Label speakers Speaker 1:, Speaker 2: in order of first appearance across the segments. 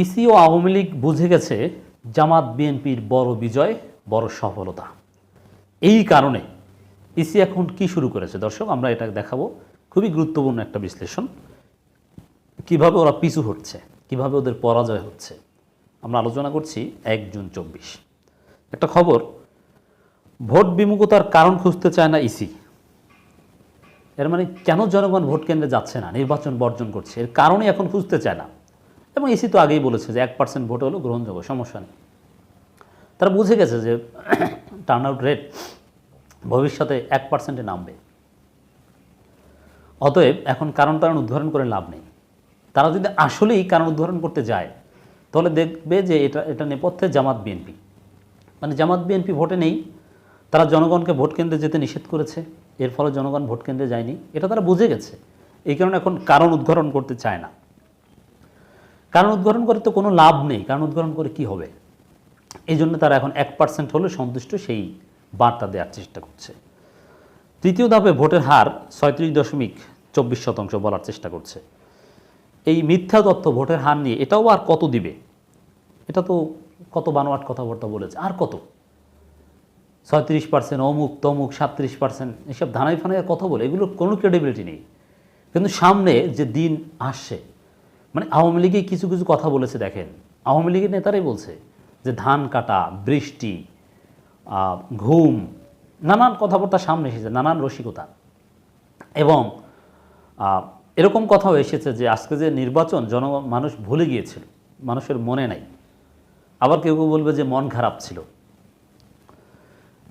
Speaker 1: EC ও আওয়ামী লীগ বুঝে গেছে জামাত বিএনপির বড় বিজয়, বড় সফলতা। এই কারণে ইসি এখন কি শুরু করেছে? দর্শক, আমরা এটা দেখাবো। খুবই গুরুত্বপূর্ণ একটা বিশ্লেষণ। কীভাবে ওরা পিছু হচ্ছে কীভাবে ওদের পরাজয় হচ্ছে? আমরা আলোচনা করছি এক জুন চব্বিশ। একটা খবর, ভোট বিমুখতার কারণ খুঁজতে চায় না ইসি। এর মানে কেন জনগণ ভোট কেন্দ্রে যাচ্ছে না? নির্বাচন বর্জন করছে। এর কারণে এখন খুঁজতে চায় না। এবং এসি তো আগেই বলেছে যে এক পার্সেন্ট ভোট হলো গ্রহণযোগ্য, সমস্যা নেই। তারা বুঝে গেছে যে টার্ন আউট রেট ভবিষ্যতে এক পার্সেন্টে নামবে। অতএব এখন কারণ কারণ উদ্ধারণ করে লাভ নেই। তারা যদি আসলেই কারণ উদ্ধারণ করতে যায়, তাহলে দেখবে যে এটা এটা নেপথ্যে জামাত বিএনপি। মানে জামাত বিএনপি ভোটে নেই, তারা জনগণকে ভোট কেন্দ্রে যেতে নিষেধ করেছে, এর ফলে জনগণ ভোট কেন্দ্রে যায়নি। এটা তারা বুঝে গেছে। এই কারণে এখন কারণ উদ্ঘাটন করতে চায় না। কারণ উদ্ঘাটন করে তো কোনো লাভ নেই, কারণ উদ্ঘাটন করে কি হবে? এই জন্য তারা এখন এক পার্সেন্ট হলে সন্তুষ্ট সেই বার্তা দেওয়ার চেষ্টা করছে। তৃতীয় ধাপে ভোটের হার ছয়ত্রিশ দশমিক চব্বিশ শতাংশ বলার চেষ্টা করছে। এই মিথ্যা তথ্য ভোটের হার নিয়ে এটাও আর কত দিবে? এটা তো কত বানোয়াট কথাবার্তা বলেছে, আর কত? ছয়ত্রিশ পার্সেন্ট অমুক তমুক, সাতত্রিশ পার্সেন্ট এসব ধানাই ফানাই কথা বলে, এগুলোর কোনো ক্রেডিবিলিটি নেই। কিন্তু সামনে যে দিন আসছে মানে আওয়ামী লীগে কিছু কিছু কথা বলেছে, দেখেন। আওয়ামী লীগের নেতারাই বলছে যে ধান কাটা, বৃষ্টি ঘুম, নানান কথাবার্তা সামনে এসেছে, নানান রসিকতা। এবং এরকম কথাও এসেছে যে আজকে যে নির্বাচন জন মানুষ ভুলে গিয়েছিল, মানুষের মনে নাই। আবার কেউ কেউ বলবে যে মন খারাপ ছিল।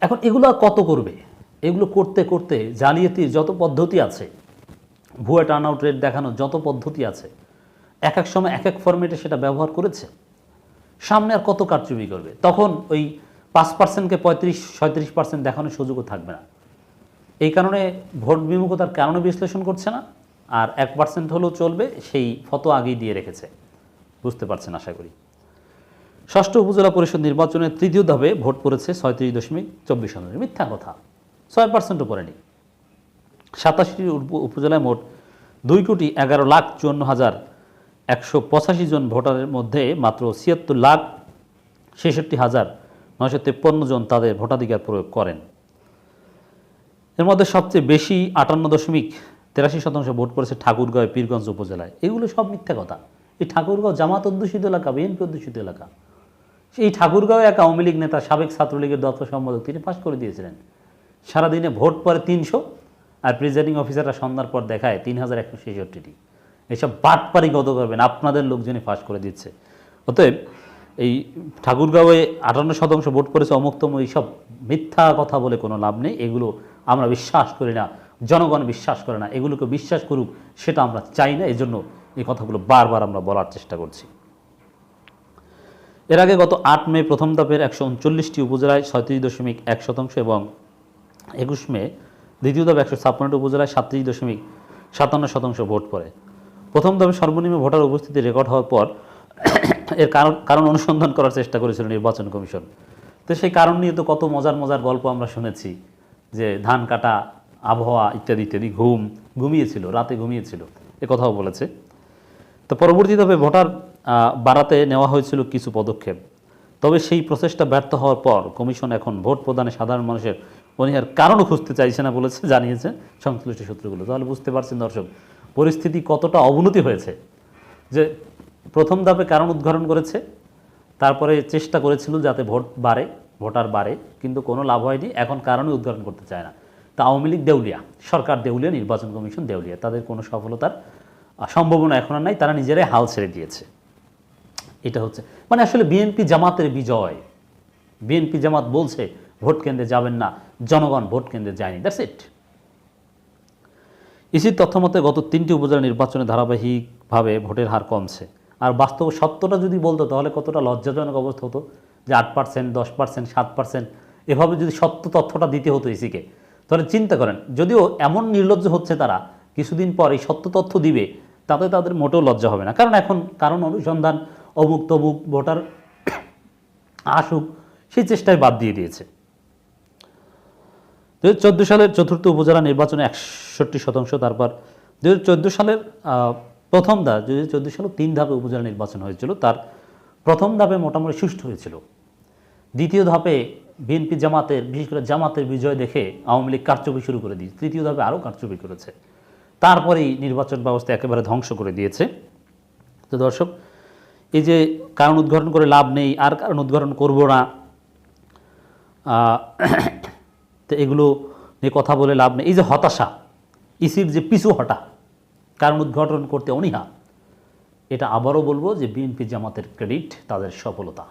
Speaker 1: এখন এগুলো কত করবে? এগুলো করতে করতে জালিয়াতির যত পদ্ধতি আছে, ভুয়া টার্ন আউট রেট দেখানোর যত পদ্ধতি আছে এক এক সময় এক এক ফরম্যাটে সেটা ব্যবহার করেছে। সামনে আর কত কারচুপি করবে? তখন ওই পাঁচ পার্সেন্টকে পঁয়ত্রিশ, ছয়ত্রিশ পার্সেন্ট দেখানোর সুযোগও থাকবে না। এই কারণে ভোট বিমুখতার কারণে বিশ্লেষণ করছে না? আর এক পার্সেন্ট হলেও চলবে, সেই ফটো আগেই দিয়ে রেখেছে। বুঝতে পারছেন আশা করি। ষষ্ঠ উপজেলা পরিষদ নির্বাচনের তৃতীয় ধাপে ভোট পড়েছে ছয়ত্রিশ দশমিক চব্বিশ শতাংশ। মিথ্যা কথা। ছয় পার্সেন্টও পড়েনি সাতাশটি উপজেলায় মোট দুই কোটি এগারো লাখ চুয়ান্ন হাজার একশো পঁচাশি জন ভোটারের মধ্যে মাত্র ছিয়াত্তর লাখ ছেষট্টি হাজার নয়শো তেপ্পান্ন জন তাদের ভোটাধিকার প্রয়োগ করেন। এর মধ্যে সবচেয়ে বেশি আটান্ন দশমিক তেরাশি শতাংশ ভোট পড়েছে ঠাকুরগাঁও পীরগঞ্জ উপজেলায়। এগুলো সব মিথ্যা কথা। এই ঠাকুরগাঁও জামাত অধ্যুষিত এলাকা, বিএনপি অধ্যুষিত এলাকা। সেই ঠাকুরগাঁও এক আওয়ামী লীগ নেতা, সাবেক ছাত্রলীগের দপ্তর সম্পাদক তিনি পাশ করে দিয়েছিলেন। সারাদিনে ভোট পরে তিনশো, আর প্রিজাইডিং অফিসাররা সন্ধ্যার পর দেখায় তিন হাজার একশো ছেষট্টিটি। এসব গত করবেন, আপনাদের লোকজনই ফাঁস করে দিচ্ছে। অতএব এই ঠাকুরগাঁওয়ে আটান্ন শতাংশ ভোট পড়েছে অমুক্তম, এইসব মিথ্যা কথা বলে কোনো লাভ নেই, এগুলো আমরা বিশ্বাস করি না, জনগণ বিশ্বাস করে না, এগুলোকে বিশ্বাস করুক, সেটা আমরা চাই না এই জন্য এই কথাগুলো বারবার আমরা বলার চেষ্টা করছি। এর আগে গত আট মে প্রথম ধাপের একশো উনচল্লিশটি উপজেলায় ছয়ত্রিশ দশমিক এক শতাংশ এবং একুশ মে দ্বিতীয় ধাপে একশো ছাপ্পান্নটি উপজেলায় সাতত্রিশ দশমিক সাতান্ন শতাংশ ভোট পড়ে। প্রথম ধাপে সর্বনিম্ন ভোটার উপস্থিতি রেকর্ড হওয়ার পর এর কারণ কারণ অনুসন্ধান করার চেষ্টা করেছিল নির্বাচন কমিশন। তো সেই কারণ নিয়ে তো কত মজার মজার গল্প আমরা শুনেছি, যে ধান কাটা, আবহাওয়া ইত্যাদি ইত্যাদি ঘুম ঘুমিয়েছিল, রাতে ঘুমিয়েছিল, এ কথাও বলেছে। তো পরবর্তী ধাপে ভোটার বাড়াতে নেওয়া হয়েছিল কিছু পদক্ষেপ। তবে সেই প্রচেষ্টা ব্যর্থ হওয়ার পর কমিশন এখন ভোট প্রদানে সাধারণ মানুষের অনীহার কারণও খুঁজতে চাইছে না বলেছে, জানিয়েছে সংশ্লিষ্ট সূত্রগুলো। তাহলে বুঝতে পারছেন দর্শক পরিস্থিতি কতটা অবনতি হয়েছে? যে প্রথম ধাপে কারণ উদ্ঘাটন করেছে, তারপরে চেষ্টা করেছিল যাতে ভোট বাড়ে, ভোটার বাড়ে, কিন্তু কোনো লাভ হয়নি, এখন কারণে উদ্ঘাটন করতে চায় না। তা আওয়ামী লীগ দেউলিয়া, সরকার দেউলিয়া, নির্বাচন কমিশন দেউলিয়া, তাদের কোনো সফলতার সম্ভাবনা এখন আর নাই, তারা নিজেরাই হাল ছেড়ে দিয়েছে। এটা হচ্ছে। মানে আসলে বিএনপি জামাতের বিজয়। বিএনপি জামাত বলছে, ভোট কেন্দ্রে যাবেন না, জনগণ ভোট কেন্দ্রে যায়নি দ্যাটস ইট ইসির তথ্য মতে, গত তিনটি উপজেলা নির্বাচনে ধারাবাহিকভাবে ভোটের হার কমছে। আর বাস্তব সত্যটা যদি বলতো, তাহলে কতটা লজ্জাজনক অবস্থা হতো যে আট পার্সেন্ট, দশ পার্সেন্ট, সাত পার্সেন্ট, এভাবে যদি সত্য তথ্যটা দিতে হতো ইসিকে। তাহলে চিন্তা করেন, যদিও এমন নির্লজ্জ হচ্ছে তারা, কিছুদিন পর এই সত্য তথ্য দিবে, তাতে তাদের মোটেও লজ্জা হবে না। কারণ এখন কারণ অনুসন্ধান অমুক তমুক ভোটার আসুক, সেই চেষ্টায় বাদ দিয়ে দিয়েছে। দু হাজার চোদ্দ সালের চতুর্থ উপজেলা নির্বাচনে একষট্টি শতাংশ, তারপর দু হাজার চোদ্দ সালের প্রথম ধাপ দুই হাজার সালে তিন ধাপে উপজেলা নির্বাচন হয়েছিল। তার প্রথম ধাপে মোটামুটি সুষ্ঠু হয়েছিল। দ্বিতীয় ধাপে বিএনপি জামাতের, বিশেষ করে জামাতের বিজয় দেখে আওয়ামী লীগ কারচুপি শুরু করে দিয়েছে। তৃতীয় ধাপে আরও কারচুপি করেছে। তারপরেই নির্বাচন ব্যবস্থা একেবারে ধ্বংস করে দিয়েছে। তো দর্শক, এই যে কারণ উদ্ঘাটন করে লাভ নেই, আর কারণ উদ্ঘাটন করব না তো এগুলো নিয়ে কথা বলে লাভ নেই। এই যে হতাশা, ইসির যে পিছু হটা, কারণ উদ্ঘাটন করতে অনীহা, এটা আবারও বলব যে বিএনপি জামাতের ক্রেডিট, তাদের সফলতা।